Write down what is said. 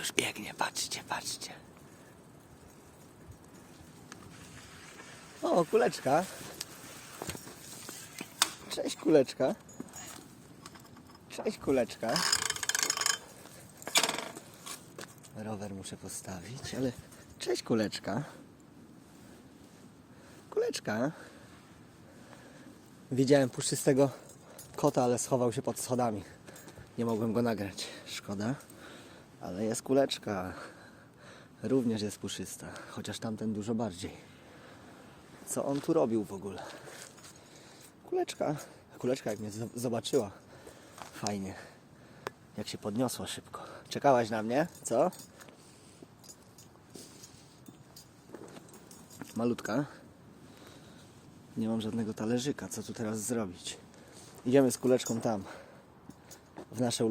już biegnie, patrzcie, patrzcie. O, kuleczka. Cześć, kuleczka. Cześć, kuleczka. Rower muszę postawić, ale... Cześć, kuleczka. Kuleczka. Widziałem puszczystego kota, ale schował się pod schodami. Nie mogłem go nagrać. Szkoda. Ale jest kuleczka. Również jest puszysta, chociaż tamten dużo bardziej. Co on tu robił w ogóle? Kuleczka. Kuleczka jak mnie zo- zobaczyła. Fajnie. Jak się podniosła szybko. Czekałaś na mnie? Co? Malutka. Nie mam żadnego talerzyka. Co tu teraz zrobić? Idziemy z kuleczką tam. W nasze